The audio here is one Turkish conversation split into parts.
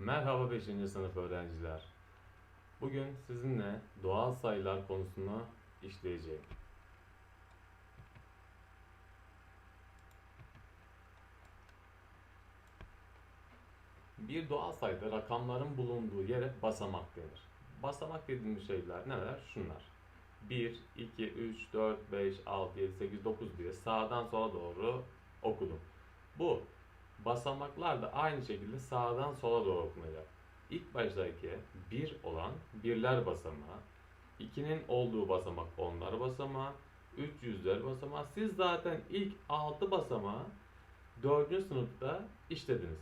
Merhaba 5. sınıf öğrenciler. Bugün sizinle doğal sayılar konusunu işleyeceğim. Bir doğal sayıda rakamların bulunduğu yere basamak denir. Basamak dediğimiz şeyler neler? Şunlar. 1, 2, 3, 4, 5, 6, 7, 8, 9 diye sağdan sola doğru okudum. Bu basamaklar da aynı şekilde sağdan sola doğru okunacak. İlk baştaki 1 olan birler basamağı, 2'nin olduğu basamak onlar basamağı, 3 yüzler basamağı. Siz zaten ilk 6 basamağı 4. sınıfta işlediniz.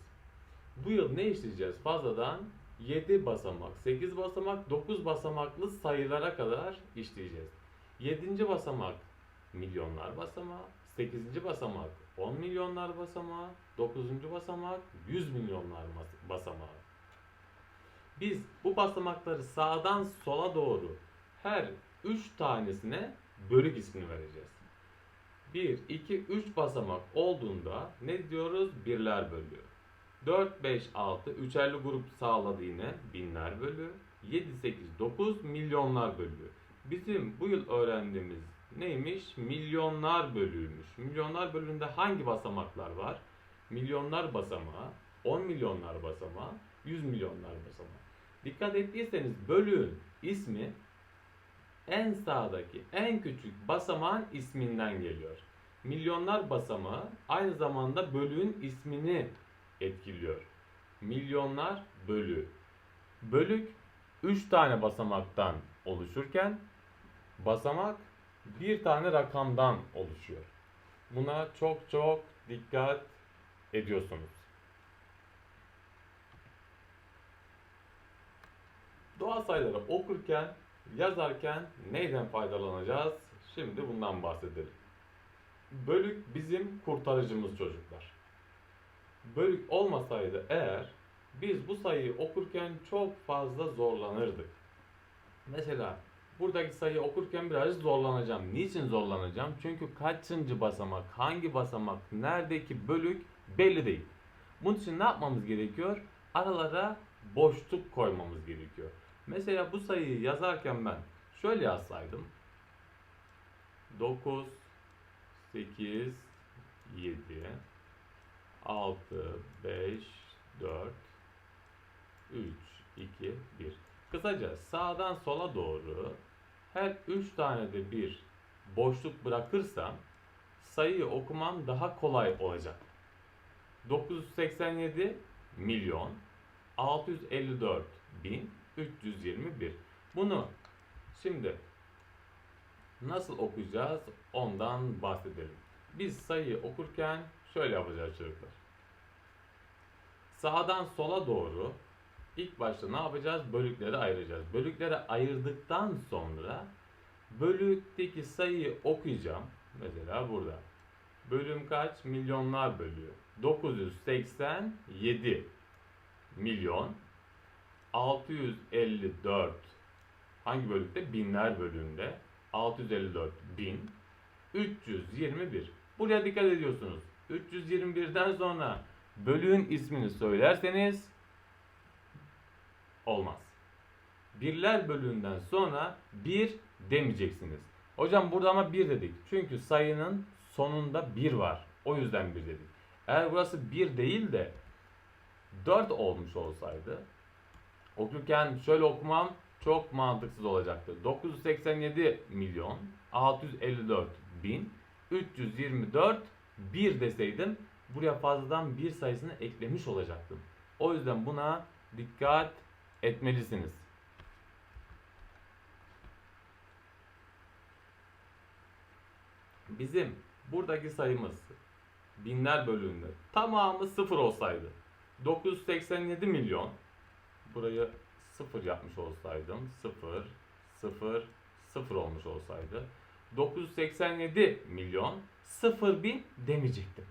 Bu yıl ne işleyeceğiz? Fazladan 7 basamak, 8 basamak, 9 basamaklı sayılara kadar işleyeceğiz. 7. basamak milyonlar basamağı, 8. basamak 10 milyonlar basamağı, 9. basamak 100 milyonlar bas- basamağı. Biz bu basamakları sağdan sola doğru her 3 tanesine bölük ismini vereceğiz. 1, 2, 3 basamak olduğunda ne diyoruz? Birler bölüyor. 4, 5, 6, üçerli grup sağladı yine binler bölü. 7, 8, 9 milyonlar bölüyor. Bizim bu yıl öğrendiğimiz neymiş? Milyonlar bölüymüş. Milyonlar bölümünde hangi basamaklar var? Milyonlar basamağı, 10 milyonlar basamağı, 100 milyonlar basamağı. Dikkat ettiyseniz bölüğün ismi en sağdaki en küçük basamağın isminden geliyor. Milyonlar basamağı aynı zamanda bölüğün ismini etkiliyor. Milyonlar bölü. Bölük 3 tane basamaktan oluşurken basamak bir tane rakamdan oluşuyor. Buna çok çok dikkat ediyorsunuz. Doğal sayıları okurken, yazarken neyden faydalanacağız? Şimdi bundan bahsedelim. Bölük bizim kurtarıcımız çocuklar. Bölük olmasaydı eğer biz bu sayıyı okurken çok fazla zorlanırdık. Mesela buradaki sayıyı okurken birazcık zorlanacağım. Niçin zorlanacağım? Çünkü kaçıncı basamak, hangi basamak, neredeki bölük belli değil. Bunun için ne yapmamız gerekiyor? Aralara boşluk koymamız gerekiyor. Mesela bu sayıyı yazarken ben şöyle yazsaydım. 9, 8, 7, 6, 5, 4, 3, 2, 1. Kısaca sağdan sola doğru her 3 tane de bir boşluk bırakırsam sayıyı okumam daha kolay olacak. 987 milyon 654 bin 321. Bunu şimdi nasıl okuyacağız ondan bahsedelim. Biz sayıyı okurken şöyle yapacağız çocuklar. Sağdan sola doğru ilk başta ne yapacağız? Bölükleri ayıracağız. Bölükleri ayırdıktan sonra bölükteki sayıyı okuyacağım. Mesela burada. Bölüm kaç? Milyonlar bölüyor. 987 milyon 654 hangi bölükte? Binler bölümünde 654 bin 321. Buraya dikkat ediyorsunuz. 321'den sonra bölüğün ismini söylerseniz olmaz. Birler bölüğünden sonra bir demeyeceksiniz. Hocam burada ama bir dedik. Çünkü sayının sonunda bir var. O yüzden bir dedik. Eğer burası bir değil de 4 olmuş olsaydı okurken şöyle okumam çok mantıksız olacaktı. 987 milyon 654 bin 324 1 deseydim buraya fazladan bir sayısını eklemiş olacaktım. O yüzden buna dikkat etmelisiniz. Bizim buradaki sayımız binler bölümünde tamamı sıfır olsaydı 987 milyon burayı sıfır yapmış olsaydım 0 0 0 olmuş olsaydı 987 milyon 0 bin demeyecektim.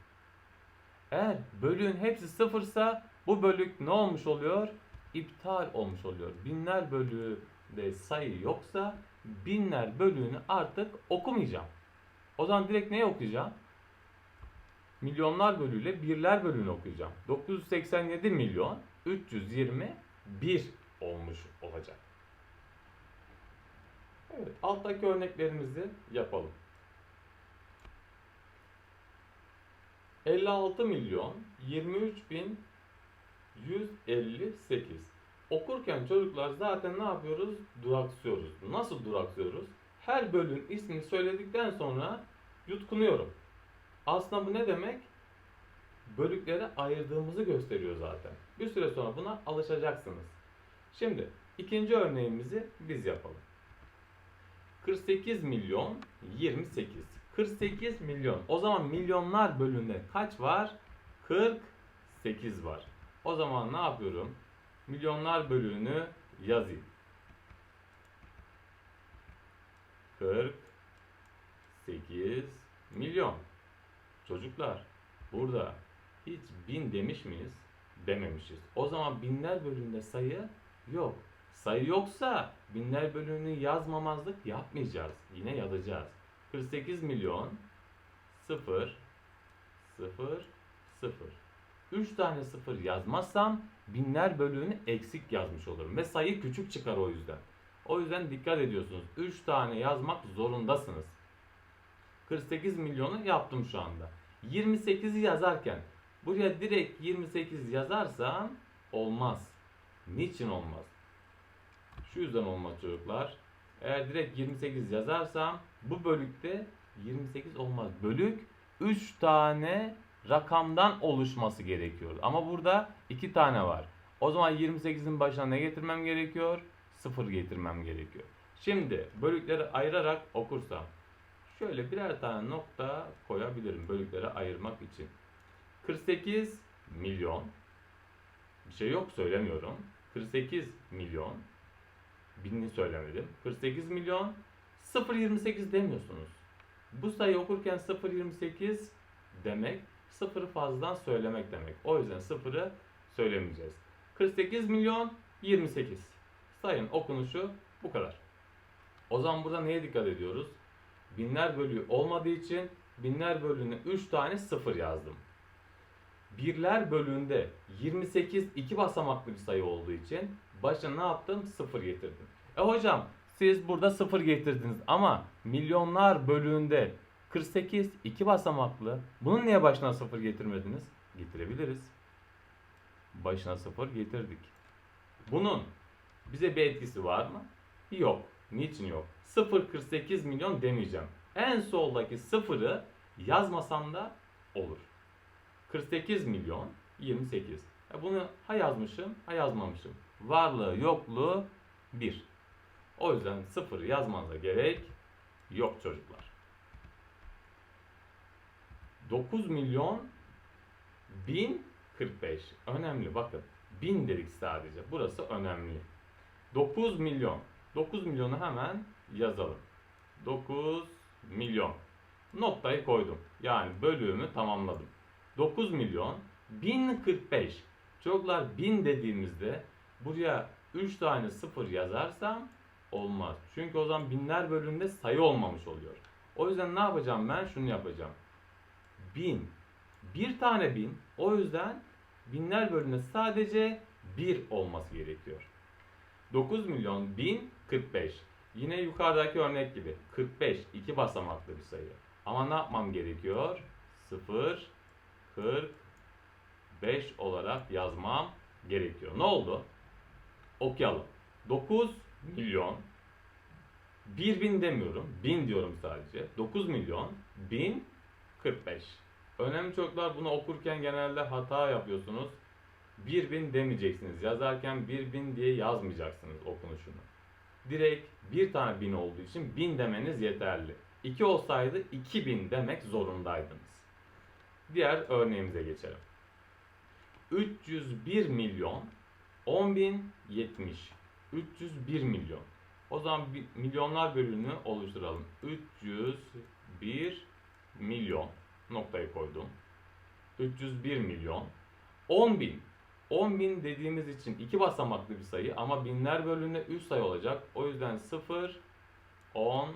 Eğer bölüğün hepsi sıfırsa bu bölük ne olmuş oluyor? İptal olmuş oluyor. Binler bölüğünde sayı yoksa binler bölüğünü artık okumayacağım. O zaman direkt neyi okuyacağım? Milyonlar bölüğüyle birler bölüğünü okuyacağım. 987 milyon 321 olmuş olacak. Evet, alttaki örneklerimizi yapalım. 56 milyon 23 bin 158. Okurken çocuklar zaten ne yapıyoruz? Duraksıyoruz. Nasıl duraksıyoruz? Her bölüm ismini söyledikten sonra yutkunuyorum. Aslında bu ne demek? Bölüklere ayırdığımızı gösteriyor zaten. Bir süre sonra buna alışacaksınız. Şimdi ikinci örneğimizi biz yapalım. 48 milyon 28. 48 milyon. O zaman milyonlar bölümünde kaç var? 48 var. O zaman ne yapıyorum? Milyonlar bölüğünü yazayım. 48 milyon. Çocuklar burada hiç bin demiş miyiz? Dememişiz. O zaman binler bölümünde sayı yok. Sayı yoksa binler bölümünü yazmamazlık yapmayacağız. Yine yazacağız. 48 milyon 0 0 0 3 tane 0 yazmazsam binler bölüğünü eksik yazmış olurum. Ve sayı küçük çıkar o yüzden. O yüzden dikkat ediyorsunuz. 3 tane yazmak zorundasınız. 48 milyonu yaptım şu anda. 28'i yazarken buraya direkt 28 yazarsam olmaz. Niçin olmaz? Şu yüzden olmaz çocuklar. Eğer direkt 28 yazarsam bu bölükte 28 olmaz. Bölük 3 tane rakamdan oluşması gerekiyor. Ama burada 2 tane var. O zaman 28'in başına ne getirmem gerekiyor? 0 getirmem gerekiyor. Şimdi bölükleri ayırarak okursam şöyle birer tane nokta koyabilirim bölüklere ayırmak için. 48 milyon bir şey yok söylemiyorum. 48 milyon binini söylemedim. 48 milyon 0.28 demiyorsunuz. Bu sayı okurken 0.28 demek sıfırı fazladan söylemek demek. O yüzden sıfırı söylemeyeceğiz. 48 milyon 28. Sayın okunuşu bu kadar. O zaman burada neye dikkat ediyoruz? Binler bölüğü olmadığı için binler bölüğüne 3 tane sıfır yazdım. Birler bölüğünde 28 iki basamaklı bir sayı olduğu için başa ne yaptım? Sıfır getirdim. E hocam siz burada sıfır getirdiniz ama milyonlar bölüğünde 48 iki basamaklı. Bunun niye başına sıfır getirmediniz? Getirebiliriz. Başına sıfır getirdik. Bunun bize bir etkisi var mı? Yok. Niçin yok? 0.48 milyon demeyeceğim. En soldaki sıfırı yazmasam da olur. 48 milyon 28. E bunu ha yazmışım ha yazmamışım. Varlığı yokluğu 1. O yüzden sıfır yazmanıza gerek yok çocuklar. 9 milyon 1045. Önemli bakın. 1000 dedik sadece. Burası önemli. 9 milyon. 9 milyonu hemen yazalım. 9 milyon. Noktayı koydum. Yani bölümü tamamladım. 9 milyon 1045. Çocuklar 1000 dediğimizde buraya 3 tane 0 yazarsam olmaz. Çünkü o zaman binler bölümünde sayı olmamış oluyor. O yüzden ne yapacağım ben? Şunu yapacağım. 1000. Bir tane bin. O yüzden binler bölümünde sadece 1 olması gerekiyor. 9 milyon 1045. Yine yukarıdaki örnek gibi 45 iki basamaklı bir sayı. Ama ne yapmam gerekiyor? 0 45 olarak yazmam gerekiyor. Ne oldu? Okuyalım. 9 milyon 1000 demiyorum. 1000 diyorum sadece. 9 milyon 1045. Önemli çocuklar bunu okurken genelde hata yapıyorsunuz. 1000 demeyeceksiniz. Yazarken 1000 diye yazmayacaksınız okunuşunu. Direkt bir tane bin olduğu için 1000 demeniz yeterli. 2 olsaydı 2000 demek zorundaydınız. Diğer örneğimize geçelim. 301 milyon 10.070 301 milyon. O zaman milyonlar bölümünü oluşturalım. 301 milyon noktayı koydum. 301 milyon 10 bin 10 bin dediğimiz için iki basamaklı bir sayı ama binler bölümünde 3 sayı olacak. O yüzden 0 10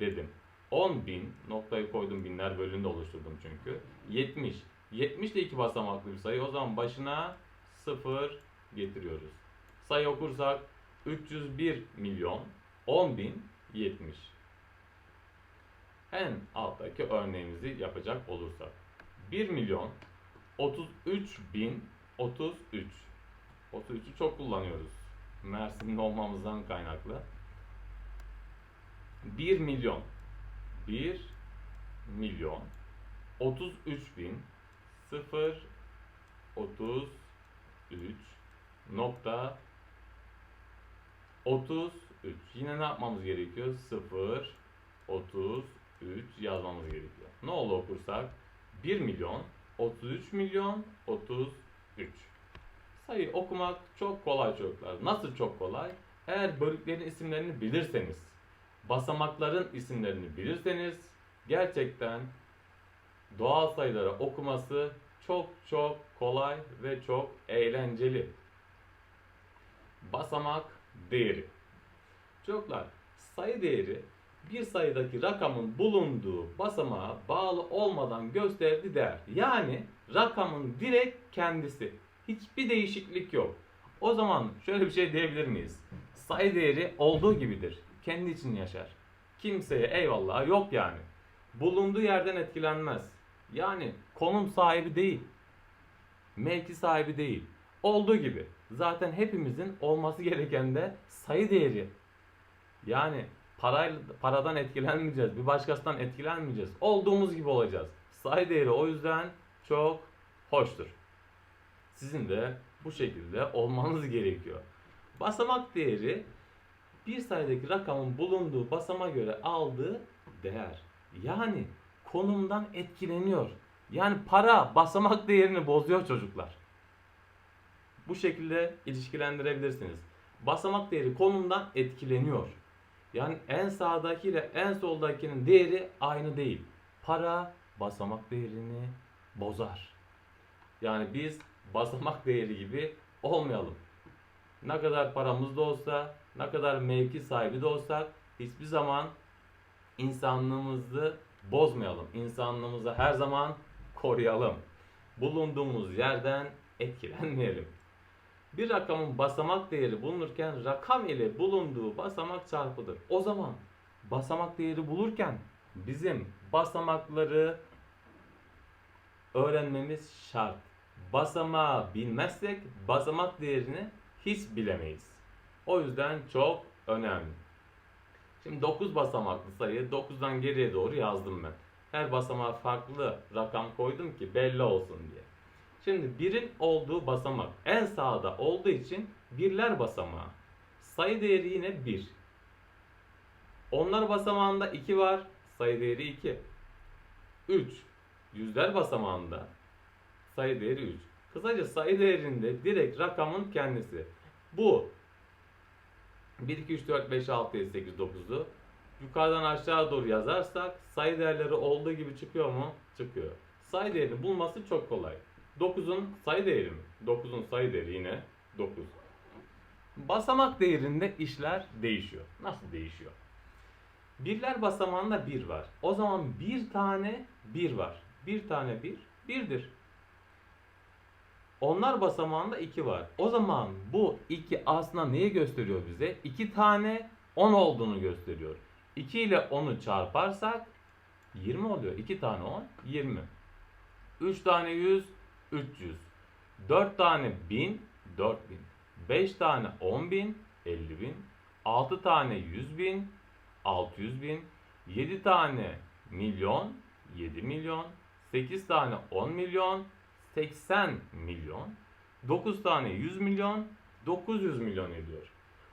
dedim. 10 bin noktayı koydum binler bölümünde oluşturdum çünkü. 70. 70 de iki basamaklı bir sayı. O zaman başına 0 getiriyoruz. Sayı okursak 301 milyon 10 bin 70. En alttaki örneğimizi yapacak olursak 1 milyon 33 bin 33. 33'ü çok kullanıyoruz. Mersin'de olmamızdan kaynaklı. 1 milyon 1 milyon 33 bin 0 33 nokta 33 yine ne yapmamız gerekiyor 0 33 yazmamız gerekiyor. Ne oldu okursak? 1 milyon 33 milyon 33 sayı okumak çok kolay çocuklar. Nasıl çok kolay? Eğer bölüklerin isimlerini bilirseniz basamakların isimlerini bilirseniz gerçekten doğal sayıları okuması çok çok kolay ve çok eğlenceli. Basamak değeri. Çocuklar sayı değeri bir sayıdaki rakamın bulunduğu basamağa bağlı olmadan gösterdiği değer. Yani rakamın direkt kendisi. Hiçbir değişiklik yok. O zaman şöyle bir şey diyebilir miyiz? Sayı değeri olduğu gibidir. Kendi için yaşar. Kimseye eyvallah yok yani. Bulunduğu yerden etkilenmez. Yani konum sahibi değil. Mevki sahibi değil. Olduğu gibi. Zaten hepimizin olması gereken de sayı değeri. Yani parayla, paradan etkilenmeyeceğiz. Bir başkasından etkilenmeyeceğiz. Olduğumuz gibi olacağız. Sayı değeri o yüzden çok hoştur. Sizin de bu şekilde olmanız gerekiyor. Basamak değeri bir sayıdaki rakamın bulunduğu basama göre aldığı değer. Yani konumdan etkileniyor. Yani para basamak değerini bozuyor çocuklar. Bu şekilde ilişkilendirebilirsiniz. Basamak değeri konumdan etkileniyor. Yani en sağdaki ile en soldakinin değeri aynı değil. Para basamak değerini bozar. Yani biz basamak değeri gibi olmayalım. Ne kadar paramız da olsa, ne kadar mevki sahibi de olsak hiçbir zaman insanlığımızı bozmayalım. İnsanlığımızı her zaman koruyalım. Bulunduğumuz yerden etkilenmeyelim. Bir rakamın basamak değeri bulunurken rakam ile bulunduğu basamak çarpılır. O zaman basamak değeri bulurken bizim basamakları öğrenmemiz şart. Basamağı bilmezsek basamak değerini hiç bilemeyiz. O yüzden çok önemli. Şimdi 9 basamaklı sayı 9'dan geriye doğru yazdım ben. Her basamağa farklı rakam koydum ki belli olsun diye. Şimdi birin olduğu basamak en sağda olduğu için birler basamağı. Sayı değeri yine 1. Onlar basamağında 2 var. Sayı değeri 2. 3. Yüzler basamağında sayı değeri 3. Kısaca sayı değerinde direkt rakamın kendisi. Bu 1, 2, 3, 4, 5, 6, 7, 8, 9'u yukarıdan aşağı doğru yazarsak sayı değerleri olduğu gibi çıkıyor mu? Çıkıyor. Sayı değerini bulması çok kolay. 9'un sayı değeri mi? 9'un sayı değeri yine 9. Basamak değerinde işler değişiyor. Nasıl değişiyor? Birler basamağında 1 var. O zaman bir tane 1 var. Bir tane 1, 1'dir. Onlar basamağında 2 var. O zaman bu 2 aslında neyi gösteriyor bize? 2 tane 10 olduğunu gösteriyor. 2 ile 10'u çarparsak 20 oluyor. 2 tane 10 20. 3 tane 100 300. 4 tane 1000 4000. 5 tane 10 bin 50 bin. 6 tane 100 bin 600 bin. 7 tane milyon 7 milyon. 8 tane 10 milyon 80 milyon. 9 tane 100 milyon 900 milyon ediyor.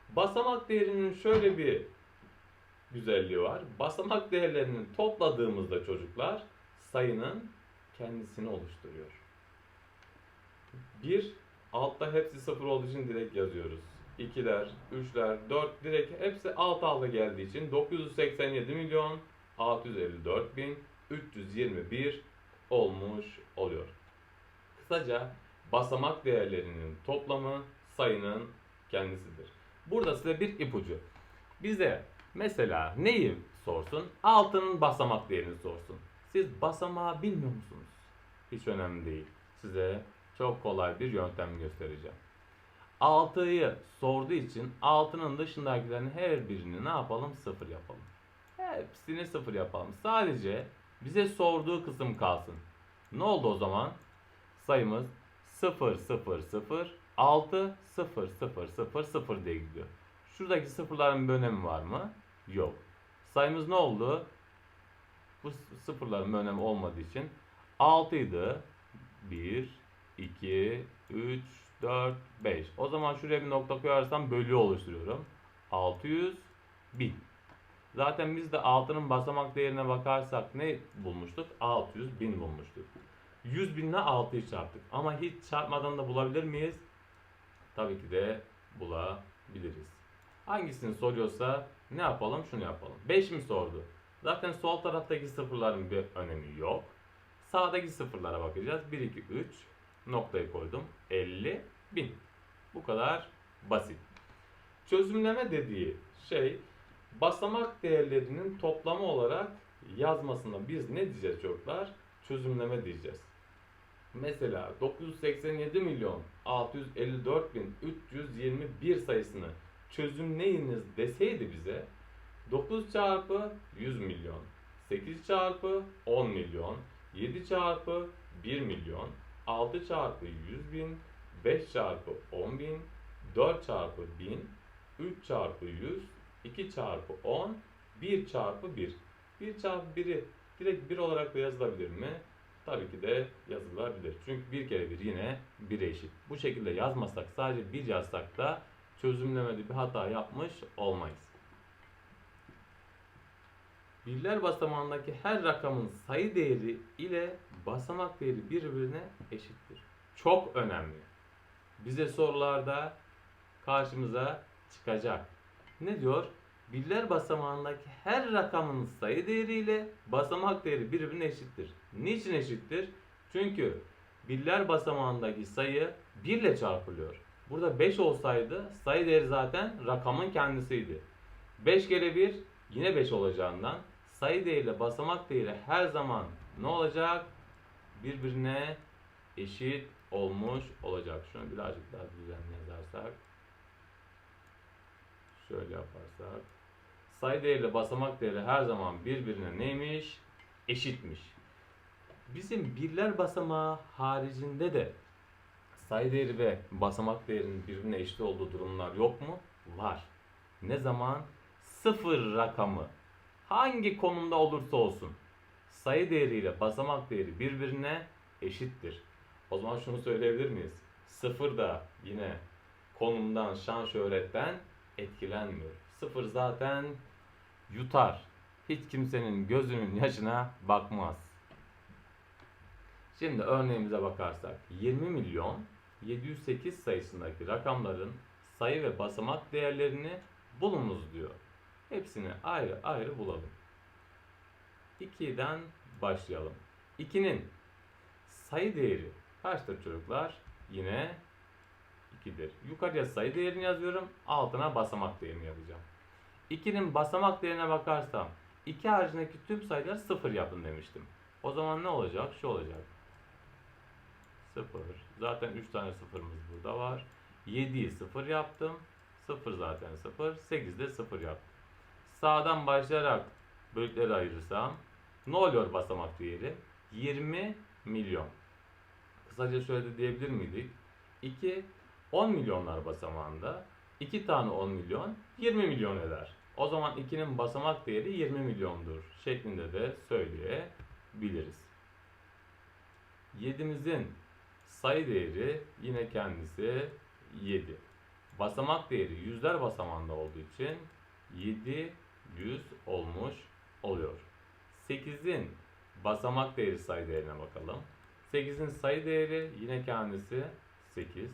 Basamak değerinin şöyle bir güzelliği var. Basamak değerlerini topladığımızda çocuklar sayının kendisini oluşturuyor. 1 altta hepsi sıfır olduğu için direkt yazıyoruz. 2'ler, 3'ler, 4 direkt hepsi alt alta geldiği için 987 milyon 654 bin 321 olmuş oluyor. Kısaca basamak değerlerinin toplamı sayının kendisidir. Burada size bir ipucu. Bize mesela neyi sorsun? Altının basamak değerini sorsun. Siz basamağı bilmiyor musunuz? Hiç önemli değil. Size çok kolay bir yöntem göstereceğim. 6'yı sorduğu için 6'nın dışındakilerin her birini ne yapalım? 0 yapalım. Hepsini 0 yapalım. Sadece bize sorduğu kısım kalsın. Ne oldu o zaman? Sayımız 0 0 0 6 0 0 0 0 diye gidiyor. Şuradaki sıfırların bir önemi var mı? Yok. Sayımız ne oldu? Bu sıfırların bir önemi olmadığı için 6 idi. 1 2 3 4 5. O zaman şuraya bir nokta koyarsam bölü oluşturuyorum. 600 1000. Zaten biz de 6'nın basamak değerine bakarsak ne bulmuştuk? 600 1000 bulmuştuk. 100 binle 6'yı çarptık. Ama hiç çarpmadan da bulabilir miyiz? Tabii ki de bulabiliriz. Hangisini soruyorsa ne yapalım? Şunu yapalım. 5 mi sordu? Zaten sol taraftaki sıfırların bir önemi yok. Sağdaki sıfırlara bakacağız. 1, 2, 3 noktayı koydum. 50 bin. Bu kadar basit. Çözümleme dediği şey basamak değerlerinin toplamı olarak yazmasına biz ne diyeceğiz çocuklar? Çözümleme diyeceğiz. Mesela 987 milyon 654 bin 321 sayısını çözümleyiniz deseydi bize 9 çarpı 100 milyon 8 çarpı 10 milyon 7 çarpı 1 milyon 6 çarpı 100 bin 5 çarpı 10 bin 4 çarpı 1000 3 çarpı 100 2 çarpı 10 1 çarpı 1 1 çarpı 1'i direkt 1 olarak da yazılabilir mi? Tabii ki de yazılabilir. Çünkü 1 kere 1 yine 1'e eşit. Bu şekilde yazmasak sadece 1 yazsak da çözümlemede bir hata yapmış olmayız. Birler basamağındaki her rakamın sayı değeri ile basamak değeri birbirine eşittir. Çok önemli. Bize sorularda karşımıza çıkacak. Ne diyor? Birler basamağındaki her rakamın sayı değeri ile basamak değeri birbirine eşittir. Niçin eşittir? Çünkü birler basamağındaki sayı 1 ile çarpılıyor. Burada 5 olsaydı sayı değeri zaten rakamın kendisiydi. 5 kere 1 yine 5 olacağından sayı değeriyle basamak değeri her zaman ne olacak? Birbirine eşit olmuş olacak. Şunu birazcık daha düzenli yazarsak. Şöyle yaparsak. Sayı değeriyle basamak değeri her zaman birbirine neymiş? Eşitmiş. Bizim birler basamağı haricinde de sayı değeri ve basamak değerinin birbirine eşit olduğu durumlar yok mu? Var. Ne zaman? Sıfır rakamı hangi konumda olursa olsun sayı değeriyle basamak değeri birbirine eşittir. O zaman şunu söyleyebilir miyiz? Sıfır da yine konumdan, şan şöhretten etkilenmiyor. Sıfır zaten yutar. Hiç kimsenin gözünün yaşına bakmaz. Şimdi örneğimize bakarsak 20 milyon 708 sayısındaki rakamların sayı ve basamak değerlerini bulunuz diyor. Hepsini ayrı ayrı bulalım. 2'den başlayalım. 2'nin sayı değeri kaçtır çocuklar? Yine 2'dir. Yukarıya sayı değerini yazıyorum. Altına basamak değerini yazacağım. 2'nin basamak değerine bakarsam 2 haricindeki tüm sayılar 0 yapın demiştim. O zaman ne olacak? Şu olacak. 0. Zaten 3 tane sıfırımız burada var. 7'yi 0 yaptım. 0 zaten 0. 8'de 0 yaptım. Sağdan başlayarak bölükleri ayırırsam ne oluyor basamak değeri? 20 milyon. Kısaca şöyle de diyebilir miydik? 2 10 milyonlar basamağında 2 tane 10 milyon 20 milyon eder. O zaman 2'nin basamak değeri 20 milyondur şeklinde de söyleyebiliriz. 7'mizin sayı değeri yine kendisi 7. Basamak değeri yüzler basamağında olduğu için 7 100 olmuş oluyor. 8'in basamak değeri sayı değerine bakalım. 8'in sayı değeri yine kendisi 8.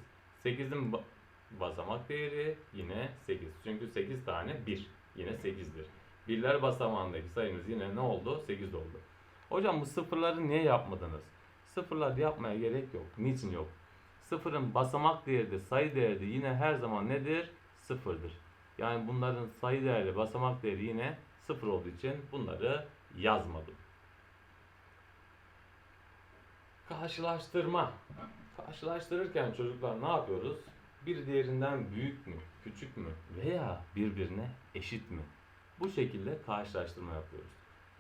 8'in ba- basamak değeri yine 8. Çünkü 8 tane 1 yine 8'dir. Birler basamağındaki sayımız yine ne oldu? 8 oldu. Hocam bu sıfırları niye yapmadınız? Sıfırlar yapmaya gerek yok. Niçin yok? Sıfırın basamak değeri de sayı değeri de yine her zaman nedir? Sıfırdır. Yani bunların sayı değeri, basamak değeri yine sıfır olduğu için bunları yazmadım. Karşılaştırma. Karşılaştırırken çocuklar ne yapıyoruz? bir diğerinden büyük mü, küçük mü veya birbirine eşit mi? Bu şekilde karşılaştırma yapıyoruz.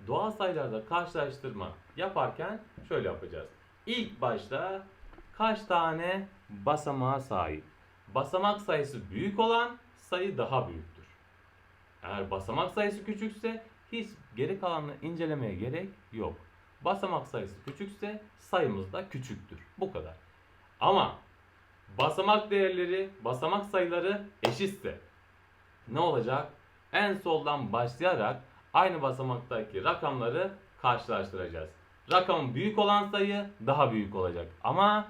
Doğal sayılarda karşılaştırma yaparken şöyle yapacağız. İlk başta kaç tane basamağa sahip? Basamak sayısı büyük olan sayı daha büyüktür. Eğer basamak sayısı küçükse hiç geri kalanını incelemeye gerek yok. Basamak sayısı küçükse sayımız da küçüktür. Bu kadar. Ama basamak değerleri, basamak sayıları eşitse ne olacak? En soldan başlayarak aynı basamaktaki rakamları karşılaştıracağız. Rakamın büyük olan sayı daha büyük olacak. Ama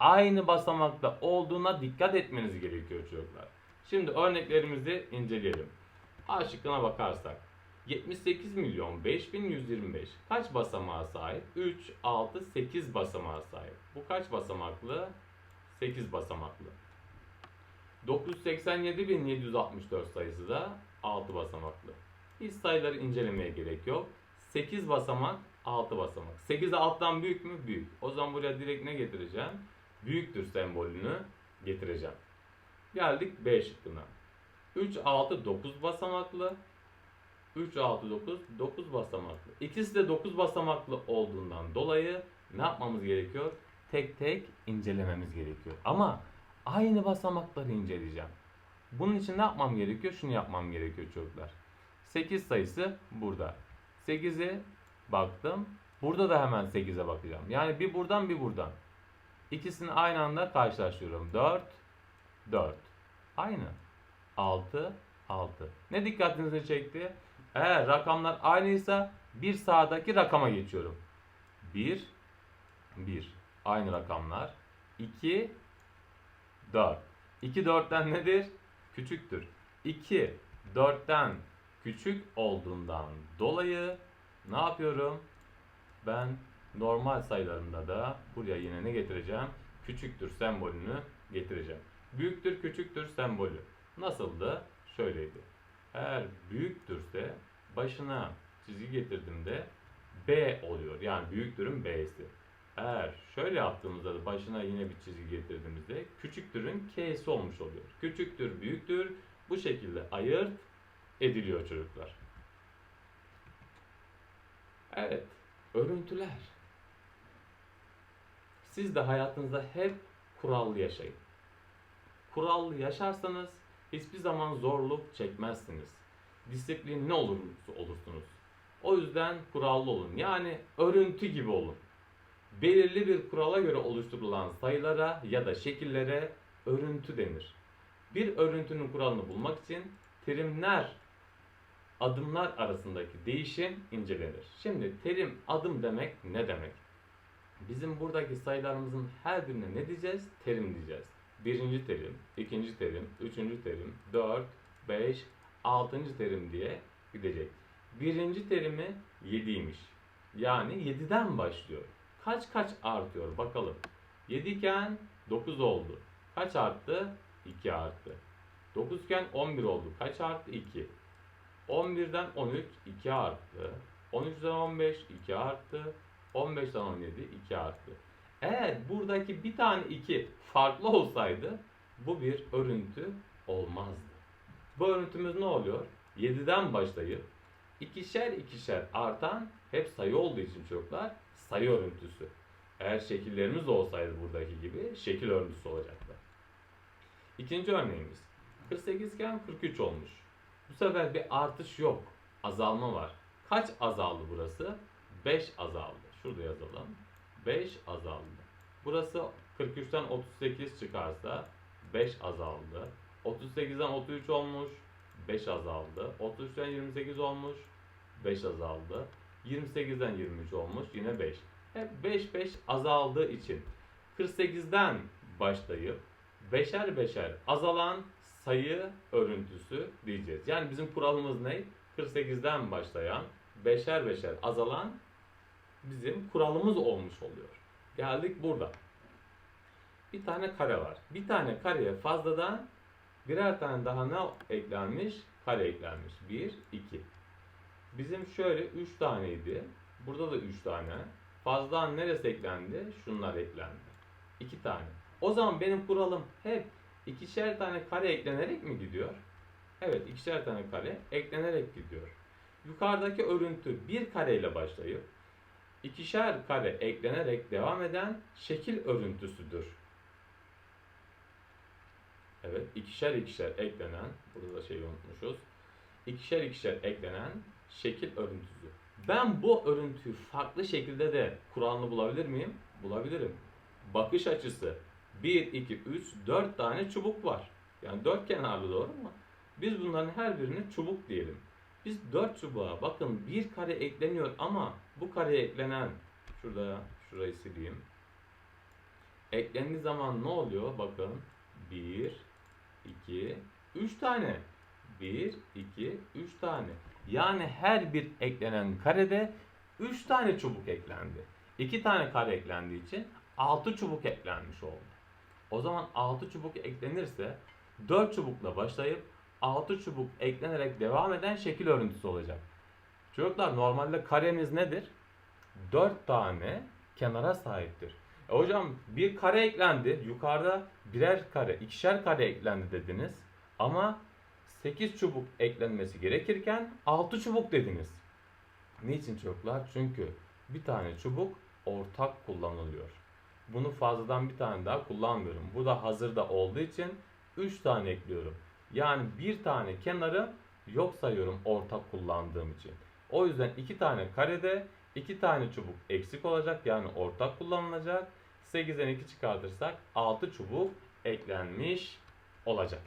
aynı basamakta olduğuna dikkat etmeniz gerekiyor çocuklar. Şimdi örneklerimizi inceleyelim. A şıkkına bakarsak 78 milyon 5125 kaç basamağa sahip? 3, 6, 8 basamağa sahip. Bu kaç basamaklı? 8 basamaklı. 987.764 sayısı da 6 basamaklı. Hiç sayıları incelemeye gerek yok. 8 basamak, 6 basamak. 8 alttan büyük mü? Büyük. O zaman buraya direkt ne getireceğim? Büyüktür sembolünü getireceğim. Geldik B şıkkına. 3, 6, 9 basamaklı. 3, 6, 9, 9 basamaklı. İkisi de 9 basamaklı olduğundan dolayı ne yapmamız gerekiyor? Tek tek incelememiz gerekiyor. Ama aynı basamakları inceleyeceğim. Bunun için ne yapmam gerekiyor? Şunu yapmam gerekiyor çocuklar. 8 sayısı burada. 8'e baktım. Burada da hemen 8'e bakacağım. Yani bir buradan bir buradan. İkisini aynı anda karşılaştırıyorum. 4, 4. Aynı. 6, 6. Ne dikkatinizi çekti? Eğer rakamlar aynıysa bir sağdaki rakama geçiyorum. 1, 1. Aynı rakamlar. 2, 4. 2 4'ten nedir? Küçüktür. 2 4'ten küçük olduğundan dolayı ne yapıyorum? Ben normal sayılarımda da buraya yine ne getireceğim? Küçüktür sembolünü getireceğim. Büyüktür küçüktür sembolü. Nasıldı? Şöyleydi. Eğer büyüktürse başına çizgi getirdiğimde B oluyor. Yani büyüktürün B'si. Eğer şöyle yaptığımızda da başına yine bir çizgi getirdiğimizde küçüktürün K'si olmuş oluyor. Küçüktür, büyüktür bu şekilde ayırt ediliyor çocuklar. Evet, örüntüler. Siz de hayatınızda hep kurallı yaşayın. Kurallı yaşarsanız hiçbir zaman zorluk çekmezsiniz. Disiplinli ne olursa olursunuz. O yüzden kurallı olun. Yani örüntü gibi olun. Belirli bir kurala göre oluşturulan sayılara ya da şekillere örüntü denir. Bir örüntünün kuralını bulmak için terimler, adımlar arasındaki değişim incelenir. Şimdi terim, adım demek ne demek? Bizim buradaki sayılarımızın her birine ne diyeceğiz? Terim diyeceğiz. Birinci terim, ikinci terim, üçüncü terim, dört, beş, altıncı terim diye gidecek. Birinci terimi 7'ymiş. Yani 7'den başlıyor. Kaç kaç artıyor bakalım. 7 iken 9 oldu. Kaç arttı? 2 arttı. 9 iken 11 oldu. Kaç arttı? 2. 11'den 13 2 arttı. 13'den 15 2 arttı. 15'ten 17 2 arttı. Eğer buradaki bir tane 2 farklı olsaydı bu bir örüntü olmazdı. Bu örüntümüz ne oluyor? 7'den başlayıp ikişer ikişer artan hep sayı olduğu için çocuklar sayı örüntüsü. Eğer şekillerimiz olsaydı buradaki gibi şekil örüntüsü olacaktı. İkinci örneğimiz 48 iken 43 olmuş. Bu sefer bir artış yok. Azalma var. Kaç azaldı burası? 5 azaldı. Şurada yazalım. 5 azaldı. Burası 43'ten 38 çıkarsa 5 azaldı. 38'den 33 olmuş. 5 azaldı. 33'ten 28 olmuş. 5 azaldı. 28'den 23 olmuş. Yine 5. Hep 5 5 azaldığı için 48'den başlayıp beşer beşer azalan sayı örüntüsü diyeceğiz. Yani bizim kuralımız ne? 48'den başlayan beşer beşer azalan bizim kuralımız olmuş oluyor. Geldik burada. Bir tane kare var. Bir tane kareye fazladan birer tane daha ne eklenmiş? Kare eklenmiş. 1, 2. Bizim şöyle 3 taneydi. Burada da 3 tane. Fazladan neresi eklendi? Şunlar eklendi. 2 tane. O zaman benim kuralım hep ikişer tane kare eklenerek mi gidiyor? Evet, ikişer tane kare eklenerek gidiyor. Yukarıdaki örüntü bir kareyle başlayıp ikişer kare eklenerek devam eden şekil örüntüsüdür. Evet, ikişer ikişer eklenen, burada da şeyi unutmuşuz. İkişer ikişer eklenen şekil örüntüsü. Ben bu örüntüyü farklı şekilde de Kur'an'lı bulabilir miyim? Bulabilirim. Bakış açısı 1, 2, 3, 4 tane çubuk var. Yani dört kenarlı doğru mu? Biz bunların her birini çubuk diyelim. Biz dört çubuğa bakın bir kare ekleniyor ama bu kareye eklenen şurada şurayı sileyim. Eklendiği zaman ne oluyor? Bakın 1, 2, 3 tane. 1, 2, 3 tane. Yani her bir eklenen karede 3 tane çubuk eklendi. 2 tane kare eklendiği için 6 çubuk eklenmiş oldu. O zaman 6 çubuk eklenirse 4 çubukla başlayıp 6 çubuk eklenerek devam eden şekil örüntüsü olacak. Çocuklar normalde karemiz nedir? 4 tane kenara sahiptir. E hocam bir kare eklendi. Yukarıda birer kare, ikişer kare eklendi dediniz. Ama 8 çubuk eklenmesi gerekirken 6 çubuk dediniz. Niçin çocuklar? Çünkü bir tane çubuk ortak kullanılıyor. Bunu fazladan bir tane daha kullanmıyorum. Bu da hazırda olduğu için 3 tane ekliyorum. Yani bir tane kenarı yok sayıyorum ortak kullandığım için. O yüzden iki tane karede iki tane çubuk eksik olacak yani ortak kullanılacak. 8'den 2 çıkartırsak 6 çubuk eklenmiş olacak.